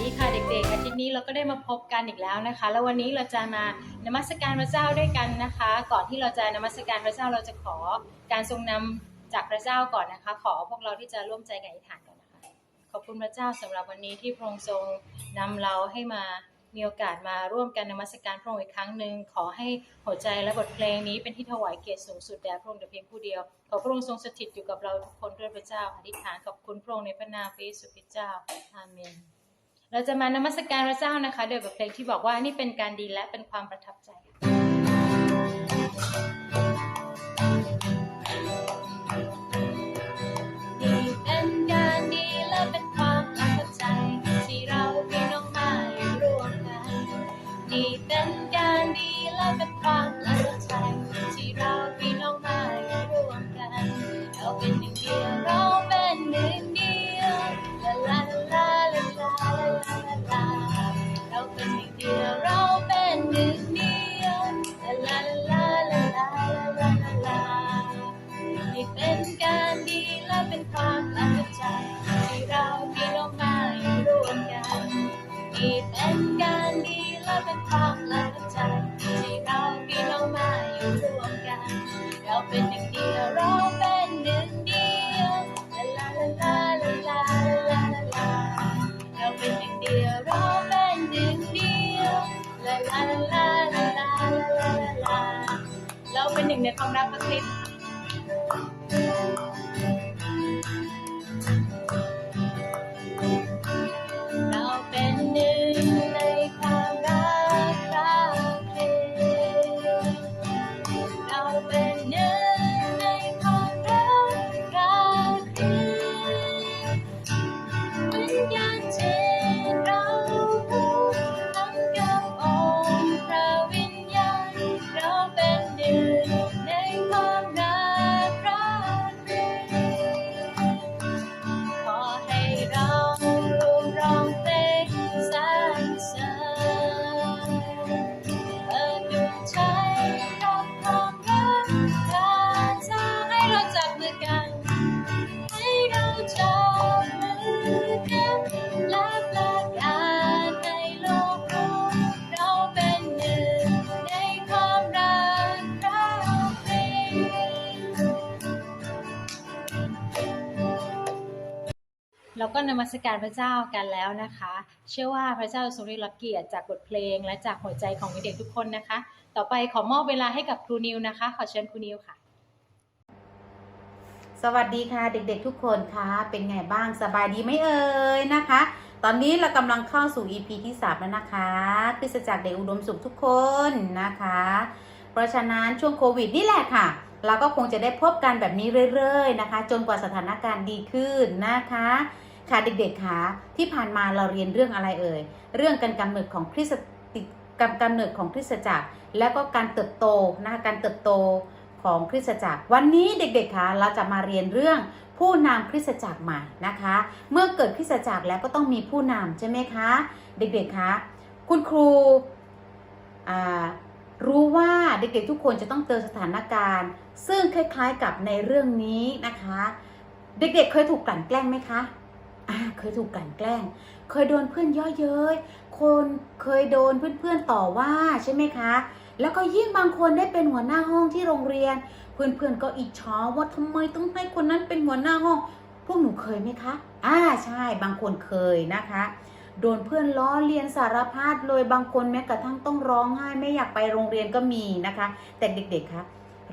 ดีค่ะเด็กๆ อาทิตย์นี้เราก็ได้มาพบกันอีกแล้วนะคะ แล้ววันนี้เราจะมานมัสการพระเจ้าด้วยกันนะคะ ก่อนที่เราจะนมัสการพระเจ้าเราจะขอการทรงนำจากพระเจ้าก่อนนะคะ ขอพวกเราที่จะร่วมใจกันอธิษฐานก่อนนะคะ ขอบคุณพระเจ้าสำหรับวันนี้ที่พระองค์ทรงนำเราให้มามีโอกาสมาร่วมกันนมัสการพระองค์อีกครั้งหนึ่งขอให้หัวใจและบทเพลงนี้เป็นที่ถวายเกียรติสูงสุดแด่พระองค์แต่เพียงผู้เดียว ขอพระองค์ทรงสถิตอยู่กับเราทุกคนด้วยพระเจ้าอธิษฐานขอบคุณพระองค์ในพระนามพระเยซูคริสต์เจ้าอาเมน เราจะมานมัสการพระเจ้านะคะ โดยบทเพลงที่บอกว่านี่เป็นการดีและเป็นความประทับใจ เราเป็นหนึ่งเดียวเราเป็นหนึ่งเดียวลาลาลาลาลาลาลาเราเป็นหนึ่งเดียวเราเป็นหนึ่งเดียวลาลาลาลาลาลาลาลาเราเป็นหนึ่งในความรักประเทศ มัสการพระเจ้ากันแล้วนะคะ เชื่อว่าพระเจ้าทรงได้รับเกียรติจากบทเพลง และจากหัวใจของเด็กๆทุกคนนะคะ ต่อไปขอมอบเวลาให้กับครูนิวนะคะ ขอเชิญครูนิวค่ะ สวัสดีค่ะเด็กๆทุกคนคะเป็นไงบ้างสบายดีไหมเอ่ยนะคะ ตอนนี้เรากำลังเข้าสู่ EP ที่3แล้วนะคะคริสจักรเด็กอุดมสุขทุกคนนะคะ เพราะฉะนั้นช่วงโควิดนี่แหละค่ะเราก็คงจะได้พบกันแบบนี้เรื่อย ๆ นะคะ จนกว่าสถานการณ์ดีขึ้นนะคะ ค่ะเด็กๆคะที่ผ่านมาเราเรียนเรื่องอะไรเอ่ยเรื่องการกำเนิดของคริสตการกำเนิดของคริสตจักร แล้วก็การเติบโตนะคะการเติบโตของคริสตจักร วันนี้เด็กๆคะเราจะมาเรียนเรื่องผู้นำคริสตจักรใหม่นะคะ เมื่อเกิดคริสตจักรแล้วก็ต้องมีผู้นำใช่ไหมคะ เด็กๆคะคุณครูรู้ว่าเด็กๆทุกคนจะต้องเจอสถานการณ์ ซึ่งคล้ายๆกับในเรื่องนี้นะคะ เด็กๆเคยถูกกลั่นแกล้งไหมคะ เคยถูกกลั่นแกล้ง เคยโดนเพื่อนย่อเย้ยคนเคยโดนเพื่อนๆต่อว่าใช่ไหมคะ แล้วก็ยิ่งบางคนได้เป็นหัวหน้าห้องที่โรงเรียน เพื่อนๆก็อิจฉาว่าทำไมต้องให้คนนั้นเป็นหัวหน้าห้อง พวกหนูเคยไหมคะอ่าใช่บางคนเคยนะคะโดนเพื่อนล้อเลียนสารพัดเลยบางคนแม้กระทั่งต้องร้องไห้ไม่อยากไปโรงเรียนก็มีนะคะ แต่เด็กๆคะ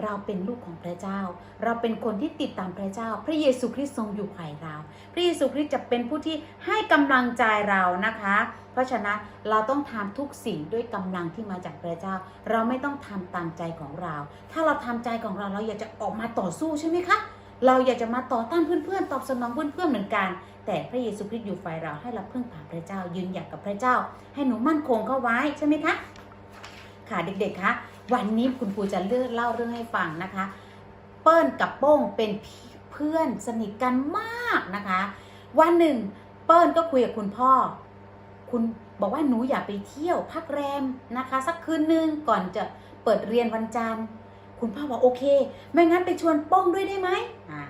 เราเป็นลูกของพระเจ้า เราเป็นคนที่ติดตามพระเจ้า พระเยซูคริสต์ทรงอยู่ภายเรา พระเยซูคริสต์จะเป็นผู้ที่ให้กำลังใจเรานะคะ เพราะฉะนั้นเราต้องทำทุกสิ่งด้วยกำลังที่มาจากพระเจ้า เราไม่ต้องทำตามใจของเรา ถ้าเราทำใจของเราเราอยากจะออกมาต่อสู้ใช่ไหมคะเราอยากจะมาต่อต้านเพื่อนๆ ตอบสนองเพื่อนๆ เหมือนกัน แต่พระเยซูคริสต์อยู่ฝ่ายเราให้เราพึ่งพาพระเจ้ายืนหยัดกับพระเจ้า ให้หนูมั่นคงเข้าไว้ใช่ไหมคะ ค่ะเด็กๆ คะ วันนี้คุณครูจะเลือกเล่าเรื่องให้ฟังนะคะ เปิ้ลกับโป้งเป็นเพื่อนสนิทกันมากนะคะ วันหนึ่ง เปิ้ลก็คุยกับคุณพ่อ คุณบอกว่าหนูอยากไปเที่ยวพักแรมนะคะ สักคืนนึงก่อนจะเปิดเรียนวันจันทร์คุณพ่อบอกโอเค ไม่งั้นไปชวนโป้งด้วยได้ไหมอ่า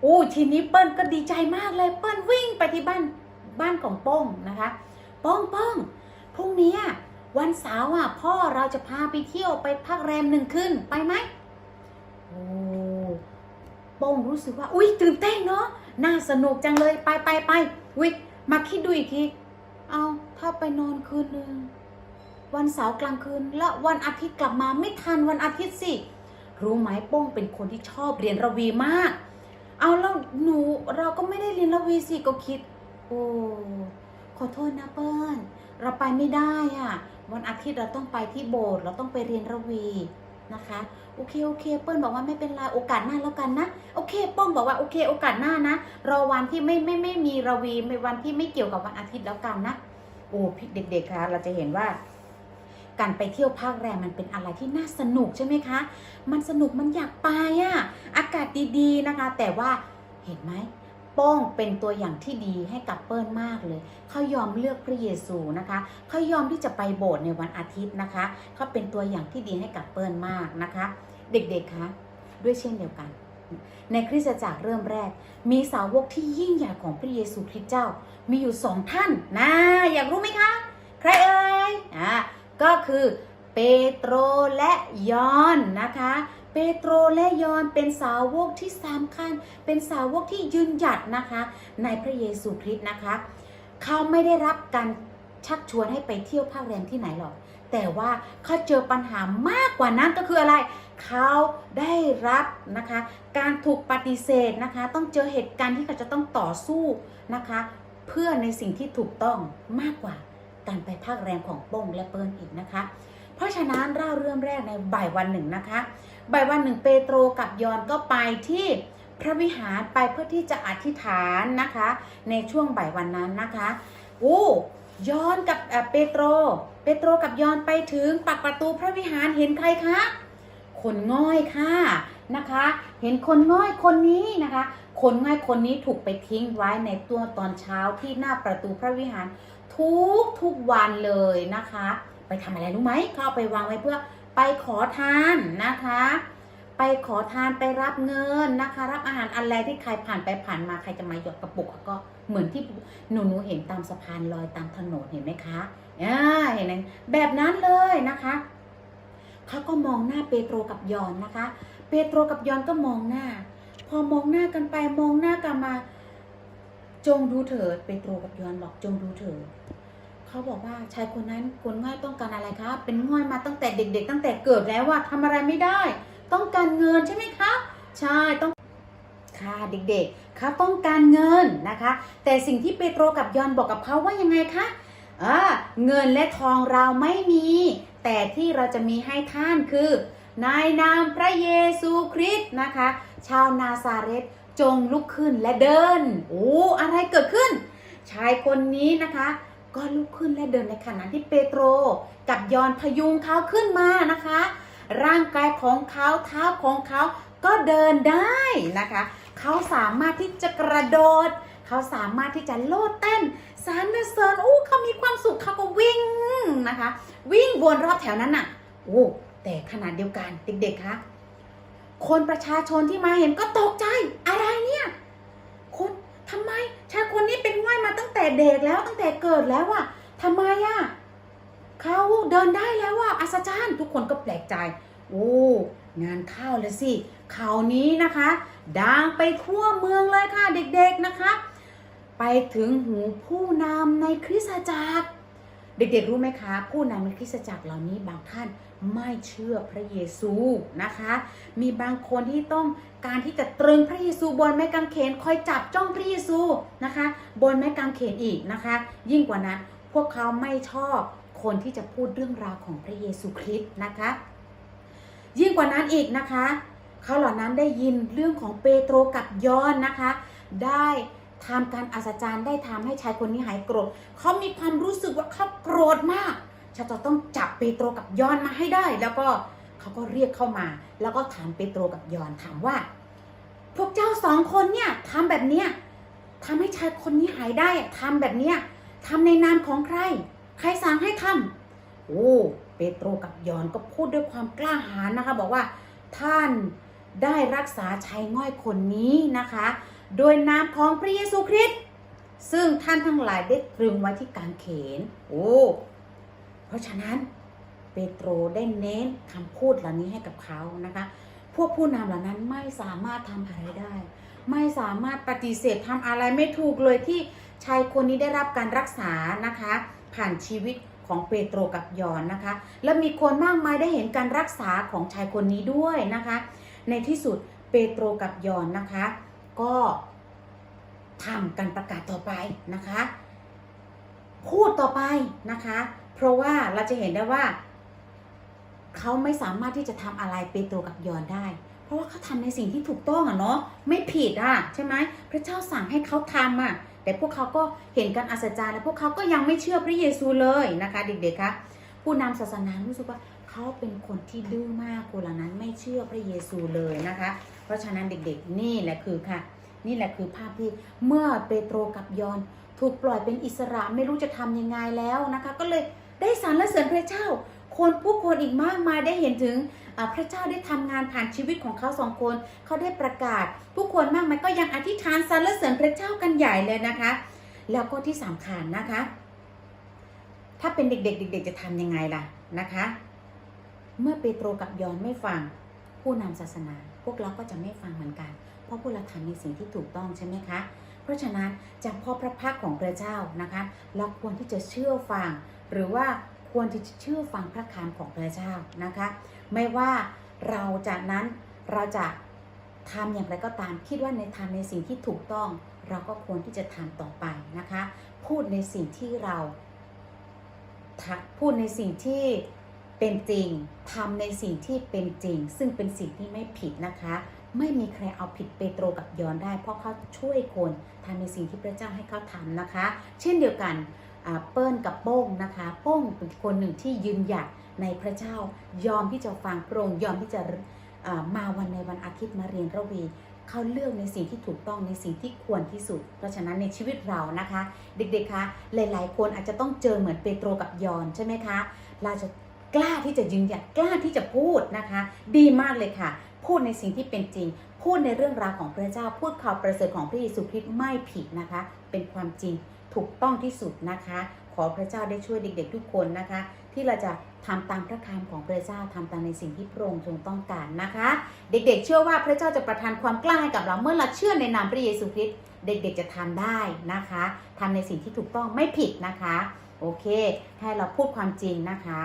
โอ้ทีนี้เปิ้ลก็ดีใจมากเลยเปิ้ลวิ่งไปที่บ้านบ้านของโป้งนะคะ โป้งโป้งพรุ่งนี้ วันเสาร์อะพ่อเราจะพาไปเที่ยวไปพักแรมหนึ่งคืนไปไหมโอ้โป้งรู้สึกว่า อุ้ยตื่นเต้นเนาะน่าสนุกจังเลยไปไปไปอุ้ยมาคิดดูอีกทีเอาถ้าไปนอนคืนหนึ่งวันเสาร์กลางคืน แล้ววันอาทิตย์กลับมาไม่ทันวันอาทิตย์สิรู้ไหมโป้งเป็นคนที่ชอบเรียนระวีมาก เอาแล้วหนูเราก็ไม่ได้เรียนระวีสิก็คิด โอ้ขอโทษนะเปิ้ลเราไปไม่ได้อะ วันอาทิตย์เราต้องไปที่โบสถ์เราต้องไปเรียนระวีนะคะโอเคโอเคเปิ้ลบอกว่าไม่เป็นไรโอกาสหน้าแล้วกันนะโอเค ป้องบอกว่าโอเคโอกาสหน้านะ รอวันที่ไม่ไม่ไม่มีระวีไม่วันที่ไม่เกี่ยวกับวันอาทิตย์แล้วกันนะโอ้พี่เด็กๆคะเราจะเห็นว่า การไปเที่ยวภาคแรมมันเป็นอะไรที่น่าสนุกใช่ไหมคะ มันสนุกมันอยากไปอะ่ะอากาศดีๆนะคะ แต่ว่าเห็นไหม โป้งเป็นตัวอย่างที่ดีให้กับเปิ้ลมากเลย เขายอมเลือกพระเยซูนะคะ เขายอมที่จะไปโบสถ์ในวันอาทิตย์นะคะ เขาเป็นตัวอย่างที่ดีให้กับเปิ้ลมากนะคะ เด็กๆคะด้วยเช่นเดียวกัน ในคริสตจักรเริ่มแรก มีสาวกที่ยิ่งใหญ่ของพระเยซูคริสต์เจ้า มีอยู่สองท่านนะอยากรู้ไหมคะ ใครเอ่ยอ่าก็คือเปโตรและยอนนะคะ เปโตรและยอนเป็นสาวกที่สำคัญ เป็นสาวกที่ยืนหยัดนะคะ ในพระเยซูคริสต์นะคะ เขาไม่ได้รับการชักชวนให้ไปเที่ยวภาคแรมที่ไหนหรอก แต่ว่าเขาเจอปัญหามากกว่านั้นก็คืออะไร เขาได้รับนะคะ การถูกปฏิเสธนะคะ ต้องเจอเหตุการณ์ที่เขาจะต้องต่อสู้นะคะ เพื่อในสิ่งที่ถูกต้องมากกว่าการไปภาคแรมของโป้งและเปิ้ลอีกนะคะ เพราะฉะนั้นเล่าเรื่องแรกในบ่ายวันหนึ่งนะคะ บ่ายวันหนึ่งเปโตรกับยอนก็ไปที่พระวิหารไปเพื่อที่จะอธิษฐานนะคะ ในช่วงบ่ายวันนั้นนะคะโอ้ยอนกับเออเปโตร เปโตรกับยอนไปถึงปากประตูพระวิหารเห็นใครคะคนง่อยค่ะนะคะ เห็นคนง่อยคนนี้นะคะ คนง่อยคนนี้ถูกไปทิ้งไว้ในตัวตอนเช้าที่หน้าประตูพระวิหารทุกทุกวันเลยนะคะ ไปทำอะไรรู้ไหมเขาเอาไปวางไว้เพื่อ ไปขอทานนะคะ ไปขอทานไปรับเงินนะคะ รับอาหารอะไรที่ใครผ่านไปผ่านมาใครจะมาหยดกระปุกก็เหมือนที่หนูหนูเห็นตามสะพานลอยตามถนนเห็นไหมคะอ่าเห็นไหมแบบนั้นเลยนะคะเขาก็มองหน้าเปโตรกับยอนนะคะ เปโตรกับยอนก็มองหน้า พอมองหน้ากันไปมองหน้ากันมา จงดูเถิดเปโตรกับยอนบอกจงดูเถิด เขาบอกว่าชายคนนั้นคนง่อยต้องการอะไรคะเป็นง่อยมาตั้งแต่เด็ก ๆ ตั้งแต่เกิดแล้วว่าทำอะไรไม่ได้ ต้องการเงินใช่ไหมคะใช่ต้องค่ะเด็กๆเขาต้องการเงินนะคะ แต่สิ่งที่เปโตรกับยอนบอกกับเขาว่ายังไงคะอ่าเงินและทองเราไม่มี แต่ที่เราจะมีให้ท่านคือในนามพระเยซูคริสต์นะคะ ชาวนาซาเรตจงลุกขึ้นและเดิน โอ้ อะไรเกิดขึ้น ชายคนนี้นะคะ ก็ลุกขึ้นและเดินในขณะที่เปโตร กับยอนพยุงเขาขึ้นมานะคะ ร่างกายของเขาเท้าของเขาก็เดินได้นะคะ เขาสามารถที่จะกระโดด เขาสามารถที่จะโลดเต้นสารเสริญอู้เขามีความสุขเขาก็วิ่งนะคะ วิ่งวนรอบแถวนั้นน่ะโอ้แต่ขนาดเดียวกันเด็กๆคะคนประชาชนที่มาเห็นก็ตกใจอะไรเนี่ยคนทำไม ชายคนนี้เป็นห้อยมาตั้งแต่เด็กแล้วตั้งแต่เกิดแล้วอะทำไมอะเขาเดินได้แล้วอะอัศจรรย์ทุกคนก็แปลกใจ โอ้งานเข้าแล้วสิข่าวนี้นะคะดังไปทั่วเมืองเลยค่ะเด็กๆนะคะ ไปถึงหูผู้นำในคริสตจักร เด็กๆรู้ไหมคะ ผู้นำในคริสตจักรเหล่านี้บางท่านไม่เชื่อพระเยซูนะคะ มีบางคนที่ต้องการที่จะตรึงพระเยซูบนไม้กางเขนคอยจับจ้องพระเยซูนะคะ บนไม้กางเขนอีกนะคะ ยิ่งกว่านั้นพวกเขาไม่ชอบคนที่จะพูดเรื่องราวของพระเยซูคริสต์นะคะ ยิ่งกว่านั้นอีกนะคะ เขาเหล่านั้นได้ยินเรื่องของเปโตรกับยอนนะคะ ได้ ทำการอัศจรรย์ได้ทำให้ชายคนนี้หายโกรธเขามีความรู้สึกว่าเขาโกรธมากฉันจต้องจับเปโตรกับยอนมาให้ได้ แล้วก็เขาก็เรียกเข้ามา แล้วก็ถามเปโตรกับยอนถามว่า พวกเจ้าสองคนเนี่ยทำแบบเนี้ยทำให้ชายคนนี้หายได้ทำแบบเนี้ยทำในนามของใคร ใครสั่งให้ทำโอ้เปโตรกับยอนก็พูดด้วยความกล้าหาญนะคะ บอกว่าท่านได้รักษาชายง่อยคนนี้นะคะ โดยนามของพระเยซูคริสต์ซึ่งท่านทั้งหลายได้ตรึงไว้ที่กางเขน โอ้ เพราะฉะนั้นเปโตรได้เน้นคำพูดเหล่านี้ให้กับเขานะคะ พวกผู้นำเหล่านั้นไม่สามารถทำอะไรได้ ไม่สามารถปฏิเสธทำอะไรไม่ถูกเลยที่ชายคนนี้ได้รับการรักษานะคะ ผ่านชีวิตของเปโตรกับยอนนะคะ และมีคนมากมายได้เห็นการรักษาของชายคนนี้ด้วยนะคะ ในที่สุดเปโตรกับยอนนะคะ ก็ทำการประกาศต่อไปนะคะ พูดต่อไปนะคะ เพราะว่าเราจะเห็นได้ว่า เขาไม่สามารถที่จะทำอะไรเปโตรกับยอนได้ เพราะว่าเขาทำในสิ่งที่ถูกต้องอะเนาะไม่ผิดอะใช่ไหมพระเจ้าสั่งให้เขาทำอะแต่พวกเขาก็เห็นการอัศจรรย์และพวกเขาก็ยังไม่เชื่อพระเยซูเลยนะคะ เด็กๆคะผู้นำศาสนารู้สึกว่า เขาเป็นคนที่ดื้อมากคนเหล่านั้นไม่เชื่อพระเยซูเลยนะคะ เพราะฉะนั้นเด็กๆ นี่แหละคือค่ะ นี่แหละคือภาพที่เมื่อเปโตรกับยอนถูกปล่อยเป็นอิสระไม่รู้จะทำยังไงแล้วนะคะ ก็เลยได้สรรเสริญพระเจ้า คนผู้คนอีกมากมายได้เห็นถึงพระเจ้าได้ทำงานผ่านชีวิตของเขาสองคน เขาได้ประกาศ ผู้คนมากมายก็ยังอธิษฐานสรรเสริญพระเจ้ากันใหญ่เลยนะคะ แล้วก็ที่สำคัญนะคะ ถ้าเป็นเด็กๆเด็ก ๆ จะทำยังไงล่ะนะคะ เมื่อเปโตรกับยอนไม่ฟังผู้นำศาสนา พวกเราก็จะไม่ฟังเหมือนกัน เพราะพวกเราทำในสิ่งที่ถูกต้องใช่ไหมคะ เพราะฉะนั้นจากพ่อพระพักของพระเจ้านะคะ เราควรที่จะเชื่อฟัง หรือว่าควรที่จะเชื่อฟังพระคำของพระเจ้านะคะ ไม่ว่าเราจากนั้นเราจะทำอย่างไรก็ตามคิดว่าในทำในสิ่งที่ถูกต้อง เราก็ควรที่จะทำต่อไปนะคะ พูดในสิ่งที่เราทะพูดในสิ่งที่ เป็นจริงทำในสิ่งที่เป็นจริง ซึ่งเป็นสิ่งที่ไม่ผิดนะคะ ไม่มีใครเอาผิดเปโตรกับยอนได้ เพราะเขาช่วยคนทำในสิ่งที่พระเจ้าให้เขาทำนะคะ เช่นเดียวกันเปิ้ลกับโป้งนะคะโป้งเป็นคนหนึ่งที่ยืนหยัดในพระเจ้ายอมที่จะฟังพระองค์ยอมที่จะมาวันในวันอาทิตย์มาเรียนระวีเขาเลือกในสิ่งที่ถูกต้องในสิ่งที่ควรที่สุด เพราะฉะนั้นในชีวิตเรานะคะ เด็กๆคะหลาย ๆ คนอาจจะต้องเจอเหมือนเปโตรกับยอนใช่ไหมคะเราจะ กล้าที่จะยืนหยัดกล้าที่จะพูดนะคะ ดีมากเลยค่ะ พูดในสิ่งที่เป็นจริง พูดในเรื่องราวของพระเจ้า พูดข่าวประเสริฐของพระเยซูคริสต์ไม่ผิดนะคะ เป็นความจริงถูกต้องที่สุดนะคะ ขอพระเจ้าได้ช่วยเด็ก ๆ ทุกคนนะคะ ที่เราจะทำตามพระคำของพระเจ้าทำตามในสิ่งที่พระองค์ทรงต้องการนะคะ เด็กๆ เชื่อว่าพระเจ้าจะประทานความกล้าให้กับเราเมื่อเราเชื่อในนามพระเยซูคริสต์เด็กๆจะทำได้นะคะทำในสิ่งที่ถูกต้องไม่ผิดนะคะ โอเค ให้เราพูดความจริงนะคะ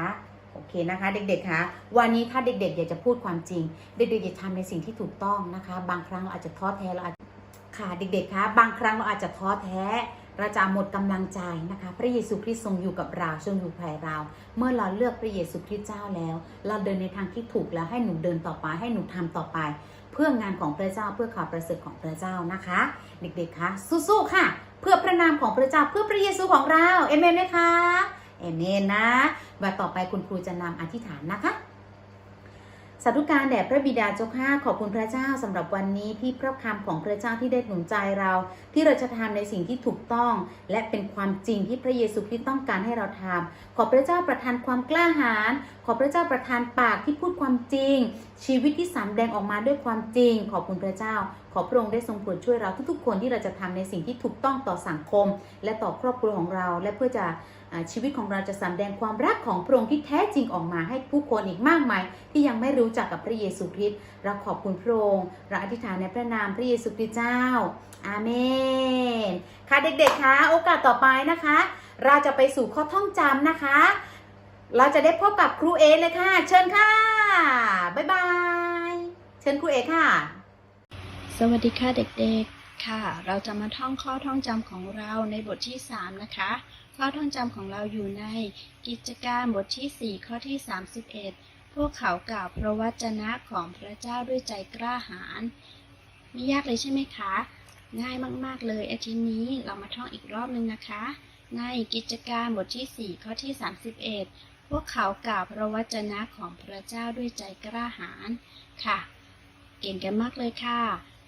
อเคนะคะ เด็กๆคะวันนี้ถ้าเด็กๆ อยากจะพูดความจริง เด็กๆจะทำในสิ่งที่ถูกต้องนะคะ บางครั้งเราอาจจะท้อแท้เราอาจค่ะเด็กๆคะบางครั้งเราอาจจะท้อแท้เราจะหมดกำลังใจนะคะ พระเยซูคริสต์ทรงอยู่กับเราทรงอยู่ภายเรา เมื่อเราเลือกพระเยซูคริสต์เจ้าแล้ว เราเดินในทางที่ถูกแล้วให้หนูเดินต่อไป ให้หนูทำต่อไป เพื่องานของพระเจ้าเพื่อข่าวประเสริฐของพระเจ้านะคะ เด็กๆคะสู้ๆค่ะ เพื่อพระนามของพระเจ้าเพื่อพระเยซูของเราเอเมนไหมคะ เอเมนนะวันต่อไปคุณครูจะนำอธิษฐานนะคะสาธุการแด่พระบิดาเจ้าข้าขอบคุณพระเจ้าสำหรับวันนี้ที่พระคำของพระเจ้าที่ได้หนุนใจเรา ที่เราจะทำในสิ่งที่ถูกต้อง และเป็นความจริงที่พระเยซูคริสต์ต้องการให้เราทำขอพระเจ้าประทานความกล้าหาญขอพระเจ้าประทานปากที่พูดความจริง ชีวิตที่สำแดงออกมาด้วยความจริง ขอบคุณพระเจ้า ขอพระองค์ได้ทรงโปรดช่วยเราทุกๆคนที่เราจะทำในสิ่งที่ถูกต้องต่อสังคม และต่อครอบครัวของเรา และเพื่อจะ ชีวิตของเราจะสำแดงความรักของพระองค์ที่แท้จริงออกมาให้ผู้คนอีกมากมาย ที่ยังไม่รู้จักกับพระเยซูคริสต์เราขอบคุณพระองค์เราอธิษฐานในพระนามพระเยซูคริสต์เจ้า อาเมน ค่ะเด็กๆคะโอกาสต่อไปนะคะ เราจะไปสู่ข้อท่องจำนะคะ เราจะได้พบกับครูเอเลยค่ะ เชิญค่ะบ๊ายบายเชิญครูเอค่ะ สวัสดีค่ะเด็กๆค่ะ เราจะมาท่องข้อท่องจำของเราในบทที่ 3 นะคะ ข้อท่องจำของเราอยู่ในกิจการบทที่ 4 ข้อที่ 31 พวกเขากล่าวพระวจนะของพระเจ้าด้วยใจกล้าหาญไม่ยากเลยใช่ไหมคะ ง่ายมาก ๆ เลยอาทิตย์นี้เรามาท่องอีกรอบนึงนะคะ ในกิจการบทที่ 4 ข้อที่ 31 พวกเขากล่าวพระวจนะของพระเจ้าด้วยใจกล้าหาญค่ะ เก่งกันมากเลยค่ะ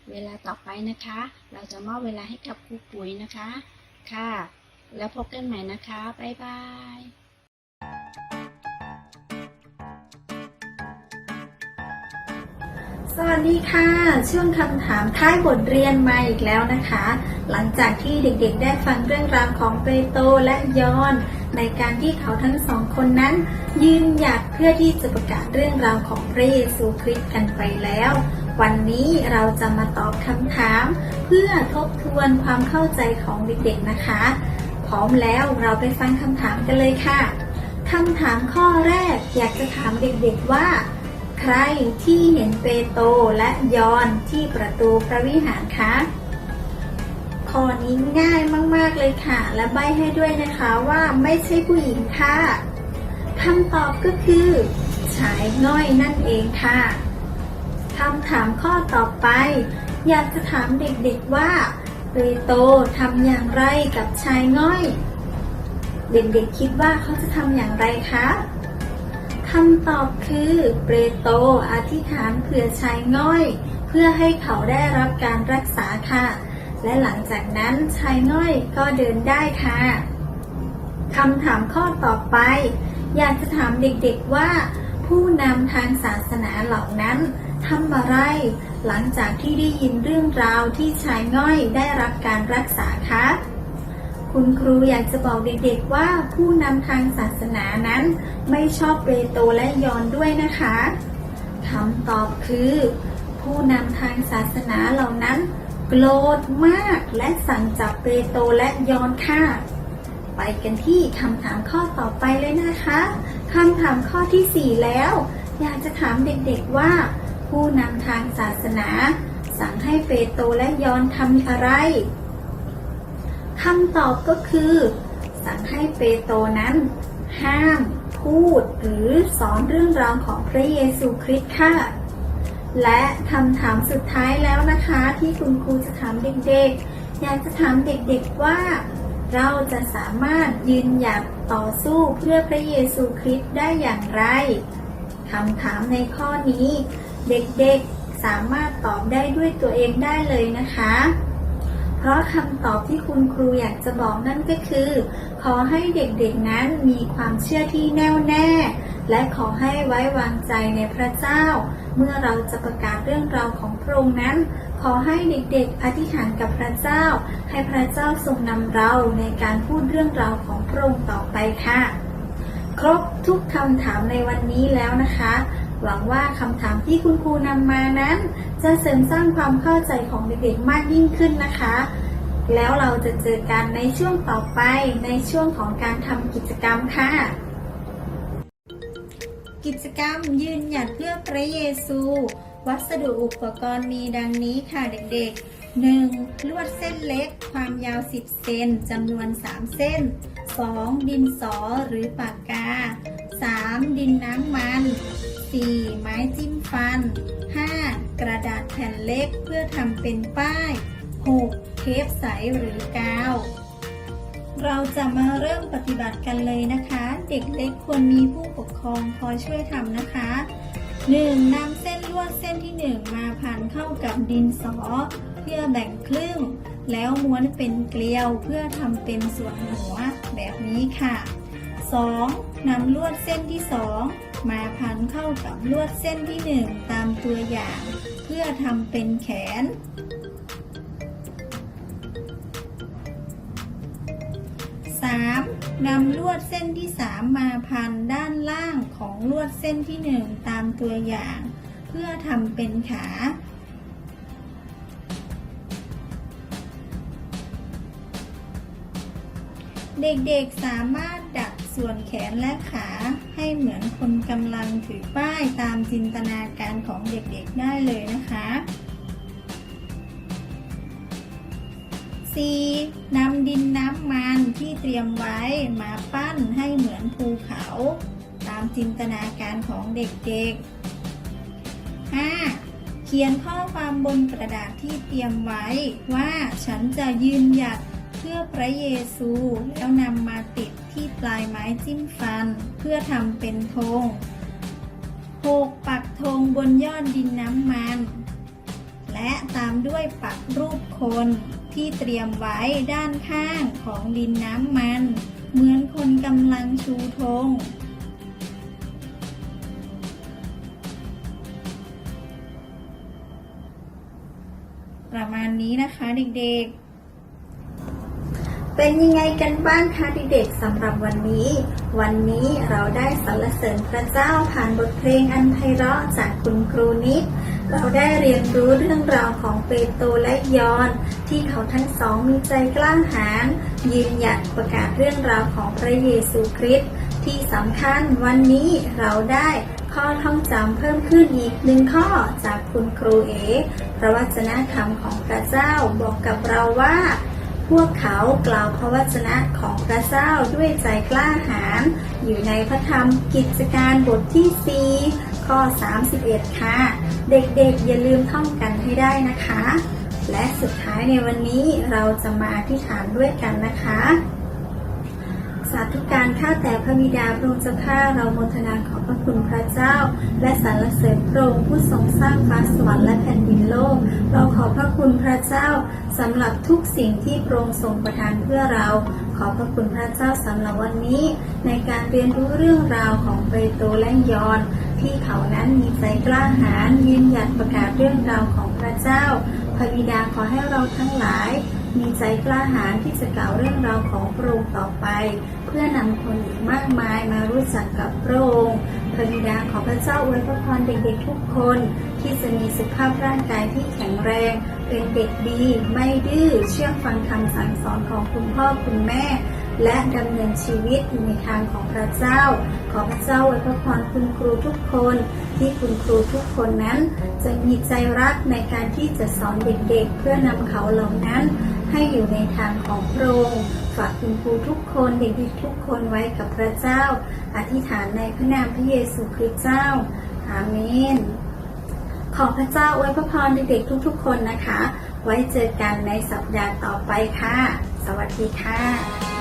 เวลาต่อไปนะคะ เราจะมอบเวลาให้กับครูปุ๋ยนะคะ ค่ะ แล้วพบกันใหม่นะคะ บ๊ายบายสวัสดีค่ะ ช่วงคำถามท้ายบทเรียนมาอีกแล้วนะคะ หลังจากที่เด็กๆ ได้ฟังเรื่องราวของเปโตรและยอน ในการที่เขาทั้งสองคนนั้น ยืนหยัดเพื่อที่จะประกาศเรื่องราวของพระเยซูคริสต์กันไปแล้ว วันนี้เราจะมาตอบคำถาม เพื่อทบทวนความเข้าใจของเด็กๆนะคะ พร้อมแล้วเราไปฟังคำถามกันเลยค่ะคำถามข้อแรกอยากจะถามเด็กๆว่า ใครที่เห็นเปโตรและยอนที่ประตูพระวิหารคะข้อนี้ง่ายมากๆเลยค่ะ และใบให้ด้วยนะคะว่าไม่ใช่ผู้หญิงค่ะคำตอบก็คือชายง่อยนั่นเองค่ะคำถามข้อต่อไป อยากจะถามเด็กๆว่า เปโตรทำอย่างไรกับชายง่อย เด็กๆคิดว่าเขาจะทำอย่างไรคะคำตอบคือเปโตรอธิษฐานเผื่อชายง่อย เพื่อให้เขาได้รับการรักษาค่ะ และหลังจากนั้นชายง่อยก็เดินได้ค่ะคำถามข้อต่อไป อยากจะถามเด็กๆว่า ผู้นำทางศาสนาเหล่านั้นทำอะไร หลังจากที่ได้ยินเรื่องราวที่ชายง่อยได้รับการรักษาคะคุณครูอยากจะบอกเด็กๆว่าผู้นำทางศาสนานั้นไม่ชอบเปโตรและยอนด้วยนะคะคำตอบคือ ผู้นำทางศาสนาเหล่านั้น โกรธมากและสั่งจับเปโตรและยอนค่ะ ไปกันที่คำถามข้อต่อไปเลยนะคะคำถามข้อที่ 4 แล้ว อยากจะถามเด็กๆว่า ผู้นำทางศาสนา สั่งให้เปโตรและยอนทำอะไรคำตอบก็คือ สั่งให้เปโตรนั้น ห้าม พูดหรือสอนเรื่องราวของพระเยซูคริสต์ค่ะ และคำถามสุดท้ายแล้วนะคะที่คุณครูจะถามเด็กๆ อยากจะถามเด็กๆว่า เราจะสามารถยืนหยัดต่อสู้เพื่อพระเยซูคริสต์ได้อย่างไรคำถามในข้อนี้ เด็กๆสามารถตอบได้ด้วยตัวเองได้เลยนะคะ เพราะคำตอบที่คุณครูอยากจะบอกนั่นก็คือ ขอให้เด็กๆนั้นมีความเชื่อที่แน่วแน่ และขอให้ไว้วางใจในพระเจ้า เมื่อเราจะประกาศเรื่องราวของพระองค์นั้น ขอให้เด็กๆ อธิษฐานกับพระเจ้า ให้พระเจ้าทรงนำเราในการพูดเรื่องราวของพระองค์ต่อไปค่ะ ครบทุกคำถามในวันนี้แล้วนะคะ หวังว่าคำถามที่คุณครูนำมานั้น จะเสริมสร้างความเข้าใจของเด็กๆมากยิ่งขึ้นนะคะ แล้วเราจะเจอกันในช่วงต่อไปในช่วงของการทำกิจกรรมค่ะ กิจกรรมยืนหยัดเพื่อพระเยซู วัสดุอุปกรณ์มีดังนี้ค่ะเด็กๆ 1. ลวดเส้นเล็กความยาว 10 เซนจำนวน 3 เส้น 2. ดินสอหรือปากกา 3. ดินน้ำมัน 4. ไม้จิ้มฟัน 5. กระดาษแผ่นเล็กเพื่อทำเป็นป้าย 6. เทปใสหรือกาว เราจะมาเริ่มปฏิบัติกันเลยนะคะ เด็กเล็กควรมีผู้ปกครองคอยช่วยทำนะคะ 1. นำเส้นลวดเส้นที่ 1 มาพันเข้ากับดินสอ เพื่อแบ่งครึ่ง แล้วม้วนเป็นเกลียวเพื่อทำเป็นส่วนหัวแบบนี้ค่ะ 2. นำลวดเส้นที่ 2 มาพันเข้ากับลวดเส้นที่1ตามตัวอย่าง เพื่อทำเป็นแขน 3. นำลวดเส้นที่ 3 มาพันด้านล่างของลวดเส้นที่ 1 ตามตัวอย่าง เพื่อทำเป็นขา เด็กๆสามารถดัด ส่วนแขนและขาให้เหมือนคนกำลังถือป้ายตามจินตนาการของเด็กๆได้เลยนะคะ 4. นำดินน้ำมันที่เตรียมไว้มาปั้นให้เหมือนภูเขา ตามจินตนาการของเด็กๆ 5. เขียนข้อความบนกระดาษที่เตรียมไว้ว่าฉันจะยืนหยัดเพื่อพระเยซูแล้วนำมา ปลายไม้จิ้มฟัน เพื่อทำเป็นธง 6. ปักธงบนยอดดินน้ำมัน และตามด้วยปักรูปคนที่เตรียมไว้ด้านข้างของดินน้ำมัน เหมือนคนกำลังชูธง ประมาณนี้นะคะเด็กๆ เป็นยังไงกันบ้างคะเด็กๆสำหรับวันนี้ วันนี้เราได้สรรเสริญพระเจ้าผ่านบทเพลงอันไพเราะจากคุณครูนิด เราได้เรียนรู้เรื่องราวของเปโตรและยอน ที่เขาทั้งสองมีใจกล้าหาญยืนหยัดประกาศเรื่องราวของพระเยซูคริสต์ที่สำคัญวันนี้เราได้ข้อท่องจำเพิ่มขึ้นอีกหนึ่งข้อจากคุณครูเอพระวจนะธรรมของพระเจ้าบอกกับเราว่า พวกเขากล่าวพระวจนะของพระเจ้าด้วยใจกล้าหาญอยู่ในพระธรรมกิจการบทที่ 4 ข้อ 31 ค่ะ เด็กๆอย่าลืมท่องกันให้ได้นะคะ และสุดท้ายในวันนี้เราจะมาอธิษฐานด้วยกันนะคะสาธุการข้าแต่พระบิดาพระองค์เจ้าข้าเราโมทนาขอพระคุณพระเจ้า และสรรเสริญพระองค์ผู้ทรงสร้างฟ้าสวรรค์และแผ่นดินโลก เราขอบพระคุณพระเจ้าสำหรับทุกสิ่งที่พระองค์ทรงประทานเพื่อเรา ขอบพระคุณพระเจ้าสำหรับวันนี้ ในการเรียนรู้เรื่องราวของเปโตรและยอน ที่เขานั้นมีใจกล้าหาญยืนหยัดประกาศเรื่องราวของพระเจ้าพระบิดาขอให้เราทั้งหลาย มีใจกล้าหาญที่จะกล่าวเรื่องราวของพระองค์ต่อไป เพื่อนำคนอีกมากมายมารู้จักกับพระองค์ พระบิดาขอพระเจ้าอวยพระพรเด็กๆทุกคน ที่จะมีสุขภาพร่างกายที่แข็งแรง เป็นเด็กดี ไม่ดื้อเชื่อฟังคำสั่งสอนของคุณพ่อคุณแม่ และดำเนินชีวิตในทางของพระเจ้า ขอพระเจ้าอวยพระพรคุณครูทุกคน ที่คุณครูทุกคนนั้น จะมีใจรักในการที่จะสอนเด็กๆ เพื่อนำเขาเหล่านั้น ให้อยู่ในทางของพระองค์ากคุณครูทุกคนเด็กๆทุกคนไว้กับพระเจ้า อธิษฐานในพระนามพระเยซูคริสต์เจ้า อาเมน ขอพระเจ้าอวยพระพรเด็กๆทุกๆ คนนะคะ ไว้เจอกันในสัปดาห์ต่อไปค่ะ สวัสดีค่ะ